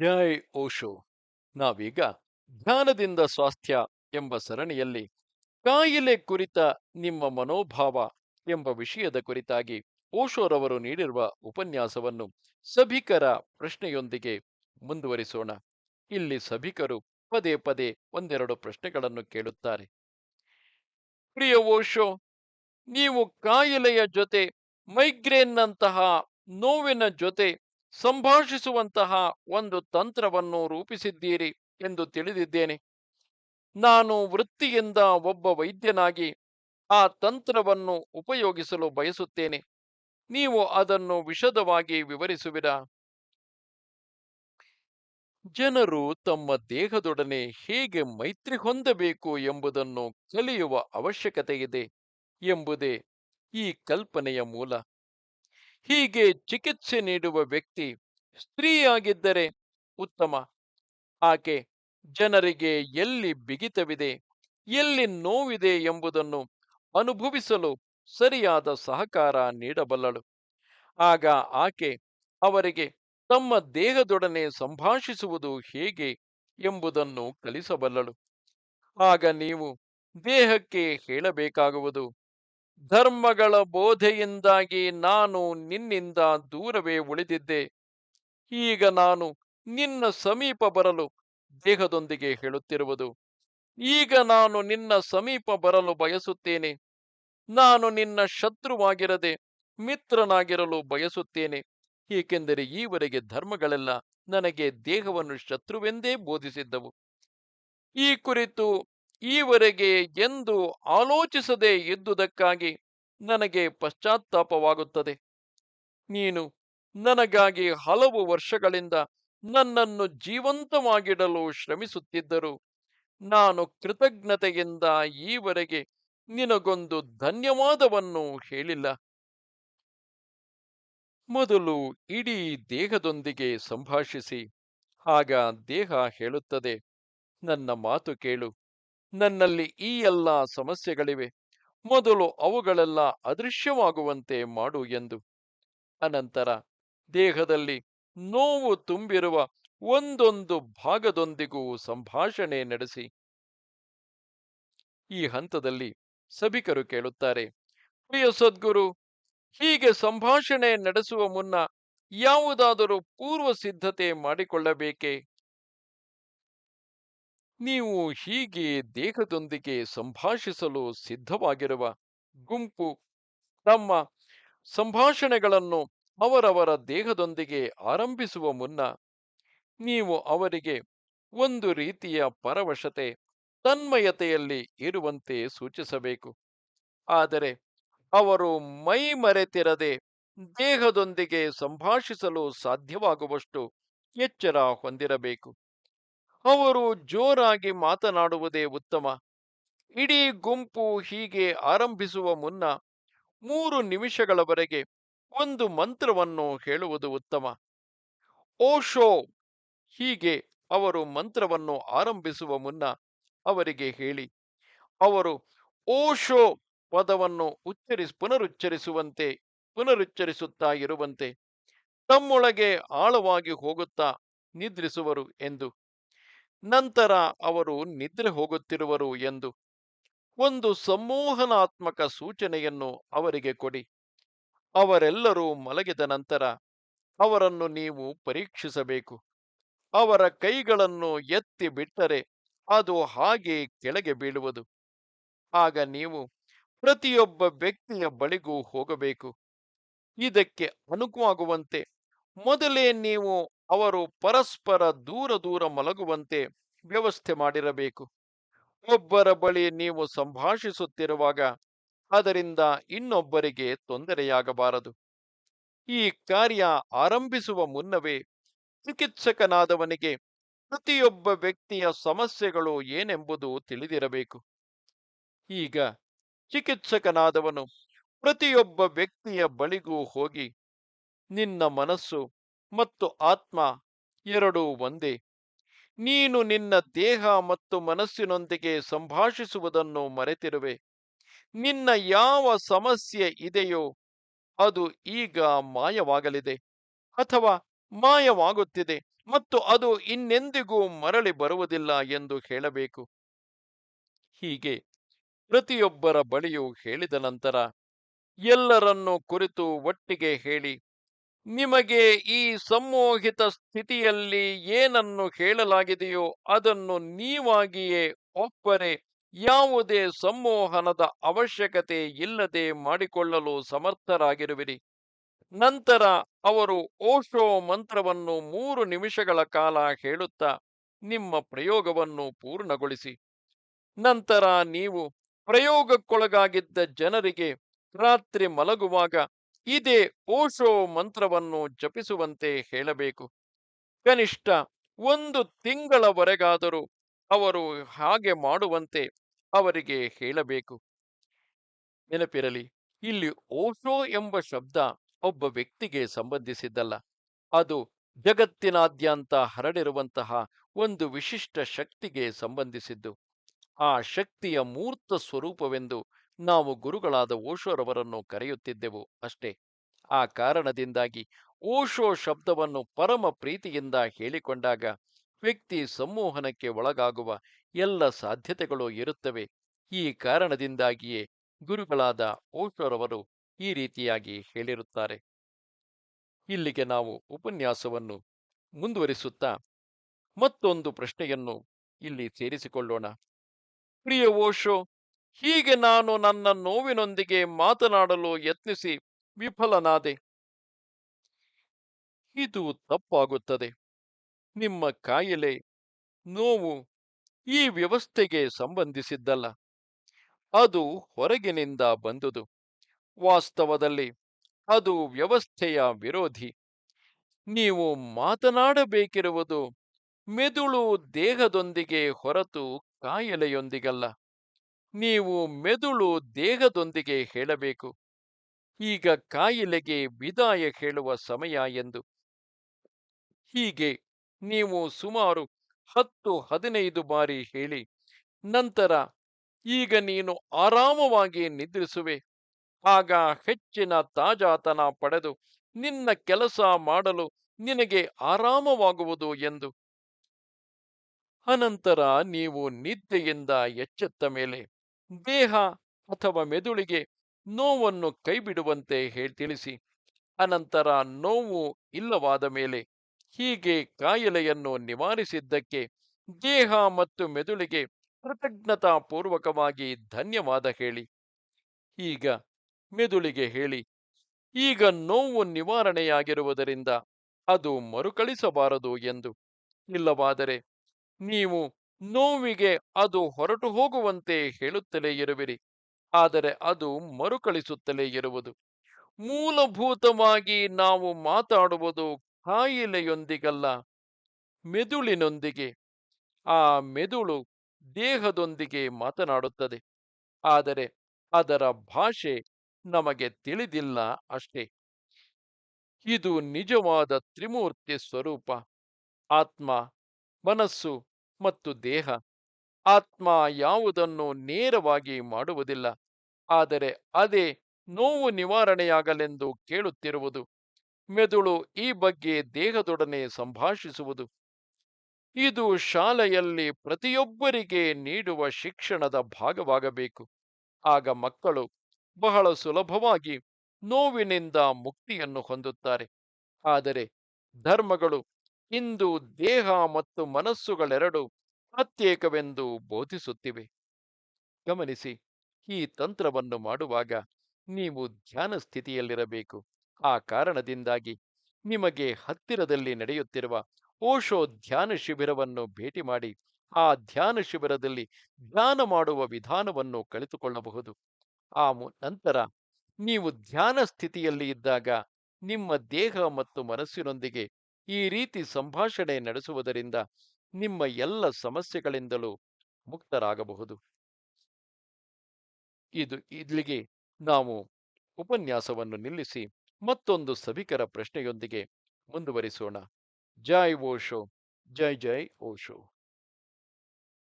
ಜೈ ಓಶೋ ನಾವೀಗ ಧ್ಯಾನದಿಂದ ಸ್ವಾಸ್ಥ್ಯ ಎಂಬ ಸರಣಿಯಲ್ಲಿ ಕಾಯಿಲೆ ಕುರಿತ ನಿಮ್ಮ ಮನೋಭಾವ ಎಂಬ ವಿಷಯದ ಕುರಿತಾಗಿ ಓಶೋರವರು ನೀಡಿರುವ ಉಪನ್ಯಾಸವನ್ನು ಸಭಿಕರ ಪ್ರಶ್ನೆಯೊಂದಿಗೆ ಮುಂದುವರಿಸೋಣ. ಇಲ್ಲಿ ಸಭಿಕರು ಪದೇ ಪದೇ ಒಂದೆರಡು ಪ್ರಶ್ನೆಗಳನ್ನು ಕೇಳುತ್ತಾರೆ. ಪ್ರಿಯ ಓಶೋ, ನೀವು ಕಾಯಿಲೆಯ ಜೊತೆ ಮೈಗ್ರೇನ್ನಂತಹ ನೋವಿನ ಜೊತೆ ಸಂಭಾಷಿಸುವಂತಹ ಒಂದು ತಂತ್ರವನ್ನು ರೂಪಿಸಿದ್ದೀರಿ ಎಂದು ತಿಳಿದಿದ್ದೇನೆ. ನಾನು ವೃತ್ತಿಯಿಂದ ಒಬ್ಬ ವೈದ್ಯನಾಗಿ ಆ ತಂತ್ರವನ್ನು ಉಪಯೋಗಿಸಲು ಬಯಸುತ್ತೇನೆ. ನೀವು ಅದನ್ನು ವಿಶದವಾಗಿ ವಿವರಿಸುವಿರಾ? ಜನರು ತಮ್ಮ ದೇಹದೊಡನೆ ಹೇಗೆ ಮೈತ್ರಿ ಹೊಂದಬೇಕು ಎಂಬುದನ್ನು ಕಲಿಯುವ ಅವಶ್ಯಕತೆ ಇದೆ ಎಂಬುದೇ ಈ ಕಲ್ಪನೆಯ ಮೂಲ. ಹೀಗೆ ಚಿಕಿತ್ಸೆ ನೀಡುವ ವ್ಯಕ್ತಿ ಸ್ತ್ರೀಯಾಗಿದ್ದರೆ ಉತ್ತಮ. ಆಕೆ ಜನರಿಗೆ ಎಲ್ಲಿ ಬಿಗಿತವಿದೆ, ಎಲ್ಲಿ ನೋವಿದೆ ಎಂಬುದನ್ನು ಅನುಭವಿಸಲು ಸರಿಯಾದ ಸಹಕಾರ ನೀಡಬಲ್ಲಳು. ಆಗ ಆಕೆ ಅವರಿಗೆ ತಮ್ಮ ದೇಹದೊಡನೆ ಸಂಭಾಷಿಸುವುದು ಹೇಗೆ ಎಂಬುದನ್ನು ಕಲಿಸಬಲ್ಲಳು. ಆಗ ನೀವು ದೇಹಕ್ಕೆ ಹೇಳಬೇಕಾಗುವುದು ಧರ್ಮಗಳ ಬೋಧೆಯಿಂದಾಗಿ ನಾನು ನಿನ್ನಿಂದ ದೂರವೇ ಉಳಿದಿದ್ದೆ. ಈಗ ನಾನು ನಿನ್ನ ಸಮೀಪ ಬರಲು ದೇಹದೊಂದಿಗೆ ಹೇಳುತ್ತಿರುವುದು. ಈಗ ನಾನು ನಿನ್ನ ಸಮೀಪ ಬರಲು ಬಯಸುತ್ತೇನೆ. ನಾನು ನಿನ್ನ ಶತ್ರುವಾಗಿರದೆ ಮಿತ್ರನಾಗಿರಲು ಬಯಸುತ್ತೇನೆ. ಏಕೆಂದರೆ ಈವರೆಗೆ ಧರ್ಮಗಳೆಲ್ಲ ನನಗೆ ದೇಹವನ್ನು ಶತ್ರುವೆಂದೇ ಬೋಧಿಸಿದ್ದವು. ಈ ಕುರಿತು ಈವರೆಗೆ ಎಂದು ಆಲೋಚಿಸದೇ ಇದ್ದುದಕ್ಕಾಗಿ ನನಗೆ ಪಶ್ಚಾತ್ತಾಪವಾಗುತ್ತದೆ. ನೀನು ನನಗಾಗಿ ಹಲವು ವರ್ಷಗಳಿಂದ ನನ್ನನ್ನು ಜೀವಂತವಾಗಿಡಲು ಶ್ರಮಿಸುತ್ತಿದ್ದರು ನಾನು ಕೃತಜ್ಞತೆಯಿಂದ ಈವರೆಗೆ ನಿನಗೊಂದು ಧನ್ಯವಾದವನ್ನು ಹೇಳಿಲ್ಲ. ಮೊದಲು ಇಡೀ ದೇಹದೊಂದಿಗೆ ಸಂಭಾಷಿಸಿ, ಆಗ ದೇಹ ಹೇಳುತ್ತದೆ, ನನ್ನ ಮಾತು ಕೇಳು. ನನ್ನಲ್ಲಿ ಈ ಎಲ್ಲ ಸಮಸ್ಯೆಗಳಿವೆ. ಮೊದಲು ಅವುಗಳೆಲ್ಲ ಅದೃಶ್ಯವಾಗುವಂತೆ ಮಾಡು ಎಂದು. ಅನಂತರ ದೇಹದಲ್ಲಿ ನೋವು ತುಂಬಿರುವ ಒಂದೊಂದು ಭಾಗದೊಂದಿಗೂ ಸಂಭಾಷಣೆ ನಡೆಸಿ. ಈ ಹಂತದಲ್ಲಿ ಸಭಿಕರು ಕೇಳುತ್ತಾರೆ, ಪ್ರಿಯ ಸದ್ಗುರು, ಹೀಗೆ ಸಂಭಾಷಣೆ ನಡೆಸುವ ಮುನ್ನ ಯಾವುದಾದರೂ ಪೂರ್ವ ಸಿದ್ಧತೆ ಮಾಡಿಕೊಳ್ಳಬೇಕೇ? ನೀವು ಹೀಗೆ ದೇಹದೊಂದಿಗೆ ಸಂಭಾಷಿಸಲು ಸಿದ್ಧವಾಗಿರುವ ಗುಂಪು ತಮ್ಮ ಸಂಭಾಷಣೆಗಳನ್ನು ಅವರವರ ದೇಹದೊಂದಿಗೆ ಆರಂಭಿಸುವ ಮುನ್ನ ನೀವು ಅವರಿಗೆ ಒಂದು ರೀತಿಯ ಪರವಶತೆ, ತನ್ಮಯತೆಯಲ್ಲಿ ಇರುವಂತೆ ಸೂಚಿಸಬೇಕು. ಆದರೆ ಅವರು ಮೈ ಮರೆತಿರದೆ ದೇಹದೊಂದಿಗೆ ಸಂಭಾಷಿಸಲು ಸಾಧ್ಯವಾಗುವಷ್ಟು ಎಚ್ಚರ ಹೊಂದಿರಬೇಕು. ಅವರು ಜೋರಾಗಿ ಮಾತನಾಡುವುದೇ ಉತ್ತಮ. ಇಡೀ ಗುಂಪು ಹೀಗೆ ಆರಂಭಿಸುವ ಮುನ್ನ ಮೂರು ನಿಮಿಷಗಳವರೆಗೆ ಒಂದು ಮಂತ್ರವನ್ನು ಹೇಳುವುದು ಉತ್ತಮ. ಓಶೋ ಹೀಗೆ ಅವರು ಮಂತ್ರವನ್ನು ಆರಂಭಿಸುವ ಮುನ್ನ ಅವರಿಗೆ ಹೇಳಿ. ಅವರು ಓಶೋ ಪದವನ್ನು ಉಚ್ಚರಿಸಿ, ಪುನರುಚ್ಚರಿಸುವಂತೆ, ಪುನರುಚ್ಚರಿಸುತ್ತಾ ಇರುವಂತೆ ತಮ್ಮೊಳಗೆ ಆಳವಾಗಿ ಹೋಗುತ್ತಾ ನಿದ್ರಿಸುವರು ಎಂದು ನಂತರ ಅವರು ನಿದ್ರೆ ಹೋಗುತ್ತಿರುವರು ಎಂದು ಒಂದು ಸಂಮೋಹನಾತ್ಮಕ ಸೂಚನೆಯನ್ನು ಅವರಿಗೆ ಕೊಡಿ. ಅವರೆಲ್ಲರೂ ಮಲಗಿದ ನಂತರ ಅವರನ್ನು ನೀವು ಪರೀಕ್ಷಿಸಬೇಕು. ಅವರ ಕೈಗಳನ್ನು ಎತ್ತಿ ಬಿಟ್ಟರೆ ಅದು ಹಾಗೆ ಕೆಳಗೆ ಬೀಳುವುದು. ಆಗ ನೀವು ಪ್ರತಿಯೊಬ್ಬ ವ್ಯಕ್ತಿಯ ಬಳಿಗೂ ಹೋಗಬೇಕು. ಇದಕ್ಕೆ ಅನುಕೂಲವಾಗುವಂತೆ ಮೊದಲೇ ನೀವು ಅವರು ಪರಸ್ಪರ ದೂರ ದೂರ ಮಲಗುವಂತೆ ವ್ಯವಸ್ಥೆ ಮಾಡಿರಬೇಕು. ಒಬ್ಬರ ಬಳಿ ನೀವು ಸಂಭಾಷಿಸುತ್ತಿರುವಾಗ ಅದರಿಂದ ಇನ್ನೊಬ್ಬರಿಗೆ ತೊಂದರೆಯಾಗಬಾರದು. ಈ ಕಾರ್ಯ ಆರಂಭಿಸುವ ಮುನ್ನವೇ ಚಿಕಿತ್ಸಕನಾದವನಿಗೆ ಪ್ರತಿಯೊಬ್ಬ ವ್ಯಕ್ತಿಯ ಸಮಸ್ಯೆಗಳು ಏನೆಂಬುದು ತಿಳಿದಿರಬೇಕು. ಈಗ ಚಿಕಿತ್ಸಕನಾದವನು ಪ್ರತಿಯೊಬ್ಬ ವ್ಯಕ್ತಿಯ ಬಳಿಗೂ ಹೋಗಿ ನಿನ್ನ ಮನಸ್ಸು ಮತ್ತು ಆತ್ಮ ಎರಡೂ ಒಂದೇ. ನೀನು ನಿನ್ನ ದೇಹ ಮತ್ತು ಮನಸ್ಸಿನೊಂದಿಗೆ ಸಂಭಾಷಿಸುವುದನ್ನು ಮರೆತಿರುವೆ. ನಿನ್ನ ಯಾವ ಸಮಸ್ಯೆ ಇದೆಯೋ ಅದು ಈಗ ಮಾಯವಾಗಲಿದೆ ಅಥವಾ ಮಾಯವಾಗುತ್ತಿದೆ ಮತ್ತು ಅದು ಇನ್ನೆಂದಿಗೂ ಮರಳಿ ಬರುವುದಿಲ್ಲ ಎಂದು ಹೇಳಬೇಕು. ಹೀಗೆ ಪ್ರತಿಯೊಬ್ಬರ ಬಳಿಯೂ ಹೇಳಿದ ನಂತರ ಎಲ್ಲರನ್ನೂ ಕುರಿತು ಒಟ್ಟಿಗೆ ಹೇಳಿ ನಿಮಗೆ ಈ ಸಮ್ಮೋಹಿತ ಸ್ಥಿತಿಯಲ್ಲಿ ಏನನ್ನು ಹೇಳಲಾಗಿದೆಯೋ ಅದನ್ನು ನೀವಾಗಿಯೇ ಒಪ್ಪರೆ. ಯಾವುದೇ ಸಂಮೋಹನದ ಅವಶ್ಯಕತೆ ಇಲ್ಲದೆ ಮಾಡಿಕೊಳ್ಳಲು ಸಮರ್ಥರಾಗಿರುವಿರಿ. ನಂತರ ಅವರು ಓಶೋ ಮಂತ್ರವನ್ನು ಮೂರು ನಿಮಿಷಗಳ ಕಾಲ ಹೇಳುತ್ತಾ, ನಿಮ್ಮ ಪ್ರಯೋಗವನ್ನು ಪೂರ್ಣಗೊಳಿಸಿ. ನಂತರ ನೀವು ಪ್ರಯೋಗಕ್ಕೊಳಗಾಗಿದ್ದ ಜನರಿಗೆ ರಾತ್ರಿ ಮಲಗುವಾಗ ಇದೇ ಓಶೋ ಮಂತ್ರವನ್ನು ಜಪಿಸುವಂತೆ ಹೇಳಬೇಕು. ಕನಿಷ್ಠ ಒಂದು ತಿಂಗಳವರೆಗಾದರೂ ಅವರು ಹಾಗೆ ಮಾಡುವಂತೆ ಅವರಿಗೆ ಹೇಳಬೇಕು. ನೆನಪಿರಲಿ, ಇಲ್ಲಿ ಓಶೋ ಎಂಬ ಶಬ್ದ ಒಬ್ಬ ವ್ಯಕ್ತಿಗೆ ಸಂಬಂಧಿಸಿದ್ದಲ್ಲ. ಅದು ಜಗತ್ತಿನಾದ್ಯಂತ ಹರಡಿರುವಂತಹ ಒಂದು ವಿಶಿಷ್ಟ ಶಕ್ತಿಗೆ ಸಂಬಂಧಿಸಿದ್ದು. ಆ ಶಕ್ತಿಯ ಮೂರ್ತ ಸ್ವರೂಪವೆಂದು ನಾವು ಗುರುಗಳಾದ ಓಶೋರವರನ್ನು ಕರೆಯುತ್ತಿದ್ದೆವು ಅಷ್ಟೇ. ಆ ಕಾರಣದಿಂದಾಗಿ ಓಶೋ ಶಬ್ದವನ್ನು ಪರಮ ಪ್ರೀತಿಯಿಂದ ಹೇಳಿಕೊಂಡಾಗ ವ್ಯಕ್ತಿ ಸಂಮೋಹನಕ್ಕೆ ಒಳಗಾಗುವ ಎಲ್ಲ ಸಾಧ್ಯತೆಗಳು ಇರುತ್ತವೆ. ಈ ಕಾರಣದಿಂದಾಗಿಯೇ ಗುರುಗಳಾದ ಓಶೋರವರು ಈ ರೀತಿಯಾಗಿ ಹೇಳಿರುತ್ತಾರೆ. ಇಲ್ಲಿಗೆ ನಾವು ಉಪನ್ಯಾಸವನ್ನು ಮುಂದುವರಿಸುತ್ತಾ ಮತ್ತೊಂದು ಪ್ರಶ್ನೆಯನ್ನು ಇಲ್ಲಿ ಸೇರಿಸಿಕೊಳ್ಳೋಣ. ಪ್ರಿಯ ಓಶೋ ಹೀಗೆ ನಾನು ನನ್ನ ನೋವಿನೊಂದಿಗೆ ಮಾತನಾಡಲು ಯತ್ನಿಸಿ ವಿಫಲನಾದೆ. ಇದು ತಪ್ಪಾಗುತ್ತದೆ. ನಿಮ್ಮ ಕಾಯಿಲೆ, ನೋವು ಈ ವ್ಯವಸ್ಥೆಗೆ ಸಂಬಂಧಿಸಿದ್ದಲ್ಲ. ಅದು ಹೊರಗಿನಿಂದ ಬಂದುದು. ವಾಸ್ತವದಲ್ಲಿ ಅದು ವ್ಯವಸ್ಥೆಯ ವಿರೋಧಿ. ನೀವು ಮಾತನಾಡಬೇಕಿರುವುದು ಮೆದುಳು ದೇಹದೊಂದಿಗೆ ಹೊರತು ಕಾಯಿಲೆಯೊಂದಿಗಲ್ಲ. ನೀವು ಮೆದುಳು ದೇಹದೊಂದಿಗೆ ಹೇಳಬೇಕು. ಈಗ ಕಾಯಿಲೆಗೆ ವಿದಾಯ ಹೇಳುವ ಸಮಯ ಎಂದು. ಹೀಗೆ ನೀವು ಸುಮಾರು ಹತ್ತು ಹದಿನೈದು ಬಾರಿ ಹೇಳಿ, ನಂತರ ಈಗ ನೀನು ಆರಾಮವಾಗಿ ನಿದ್ರಿಸುವೆ. ಆಗ ಹೆಚ್ಚಿನ ತಾಜಾತನ ಪಡೆದು ನಿನ್ನ ಕೆಲಸ ಮಾಡಲು ನಿನಗೆ ಆರಾಮವಾಗುವುದು ಎಂದು. ಅನಂತರ ನೀವು ನಿದ್ದೆಯಿಂದ ಎಚ್ಚೆತ್ತ ಮೇಲೆ ದೇಹ ಅಥವಾ ಮೆದುಳಿಗೆ ನೋವನ್ನು ಕೈಬಿಡುವಂತೆ ಹೇಳಿ ತಿಳಿಸಿ. ಅನಂತರ ನೋವು ಇಲ್ಲವಾದ ಮೇಲೆ ಹೀಗೆ ಕಾಯಿಲೆಯನ್ನು ನಿವಾರಿಸಿದ್ದಕ್ಕೆ ದೇಹ ಮತ್ತು ಮೆದುಳಿಗೆ ಕೃತಜ್ಞತಾಪೂರ್ವಕವಾಗಿ ಧನ್ಯವಾದ ಹೇಳಿ. ಈಗ ಮೆದುಳಿಗೆ ಹೇಳಿ, ಈಗ ನೋವು ನಿವಾರಣೆಯಾಗಿರುವುದರಿಂದ ಅದು ಮರುಕಳಿಸಬಾರದು ಎಂದು. ಇಲ್ಲವಾದರೆ ನೀವು ನೋವಿಗೆ ಅದು ಹೊರಟು ಹೋಗುವಂತೆ ಹೇಳುತ್ತಲೇ ಇರುವಿರಿ. ಆದರೆ ಅದು ಮರುಕಳಿಸುತ್ತಲೇ ಇರುವುದು. ಮೂಲಭೂತವಾಗಿ ನಾವು ಮಾತಾಡುವುದು ಕಾಯಿಲೆಯೊಂದಿಗಲ್ಲ, ಮೆದುಳಿನೊಂದಿಗೆ. ಆ ಮೆದುಳು ದೇಹದೊಂದಿಗೆ ಮಾತನಾಡುತ್ತದೆ. ಆದರೆ ಅದರ ಭಾಷೆ ನಮಗೆ ತಿಳಿದಿಲ್ಲ ಅಷ್ಟೇ. ಇದು ನಿಜವಾದ ತ್ರಿಮೂರ್ತಿ ಸ್ವರೂಪ. ಆತ್ಮ, ಮನಸ್ಸು ಮತ್ತು ದೇಹ. ಆತ್ಮ ಯಾವುದನ್ನು ನೇರವಾಗಿ ಮಾಡುವುದಿಲ್ಲ. ಆದರೆ ಅದೇ ನೋವು ನಿವಾರಣೆಯಾಗಲೆಂದು ಕೇಳುತ್ತಿರುವುದು. ಮೆದುಳು ಈ ಬಗ್ಗೆ ದೇಹದೊಡನೆ ಸಂಭಾಷಿಸುವುದು. ಇದು ಶಾಲೆಯಲ್ಲಿ ಪ್ರತಿಯೊಬ್ಬರಿಗೆ ನೀಡುವ ಶಿಕ್ಷಣದ ಭಾಗವಾಗಬೇಕು. ಆಗ ಮಕ್ಕಳು ಬಹಳ ಸುಲಭವಾಗಿ ನೋವಿನಿಂದ ಮುಕ್ತಿಯನ್ನು ಹೊಂದುತ್ತಾರೆ. ಆದರೆ ಧರ್ಮಗಳು ಇಂದು ದೇಹ ಮತ್ತು ಮನಸ್ಸುಗಳೆರಡು ಪ್ರತ್ಯೇಕವೆಂದು ಬೋಧಿಸುತ್ತಿವೆ. ಗಮನಿಸಿ, ಈ ತಂತ್ರವನ್ನು ಮಾಡುವಾಗ ನೀವು ಧ್ಯಾನ ಸ್ಥಿತಿಯಲ್ಲಿರಬೇಕು. ಆ ಕಾರಣದಿಂದಾಗಿ ನಿಮಗೆ ಹತ್ತಿರದಲ್ಲಿ ನಡೆಯುತ್ತಿರುವ ಓಶೋ ಧ್ಯಾನ ಶಿಬಿರವನ್ನು ಭೇಟಿ ಮಾಡಿ, ಆ ಧ್ಯಾನ ಶಿಬಿರದಲ್ಲಿ ಧ್ಯಾನ ಮಾಡುವ ವಿಧಾನವನ್ನು ಕಲಿತುಕೊಳ್ಳಬಹುದು. ಆ ನಂತರ ನೀವು ಧ್ಯಾನ ಸ್ಥಿತಿಯಲ್ಲಿ ಇದ್ದಾಗ ನಿಮ್ಮ ದೇಹ ಮತ್ತು ಮನಸ್ಸಿನೊಂದಿಗೆ ಈ ರೀತಿ ಸಂಭಾಷಣೆ ನಡೆಸುವುದರಿಂದ ನಿಮ್ಮ ಎಲ್ಲ ಸಮಸ್ಯೆಗಳಿಂದಲೂ ಮುಕ್ತರಾಗಬಹುದು. ಇದು ಇಲ್ಲಿಗೆ ನಾವು ಉಪನ್ಯಾಸವನ್ನು ನಿಲ್ಲಿಸಿ ಮತ್ತೊಂದು ಸಭಿಕರ ಪ್ರಶ್ನೆಯೊಂದಿಗೆ ಮುಂದುವರಿಸೋಣ. ಜೈ ಓಶೋ, ಜೈ ಜೈ ಓಶೋ.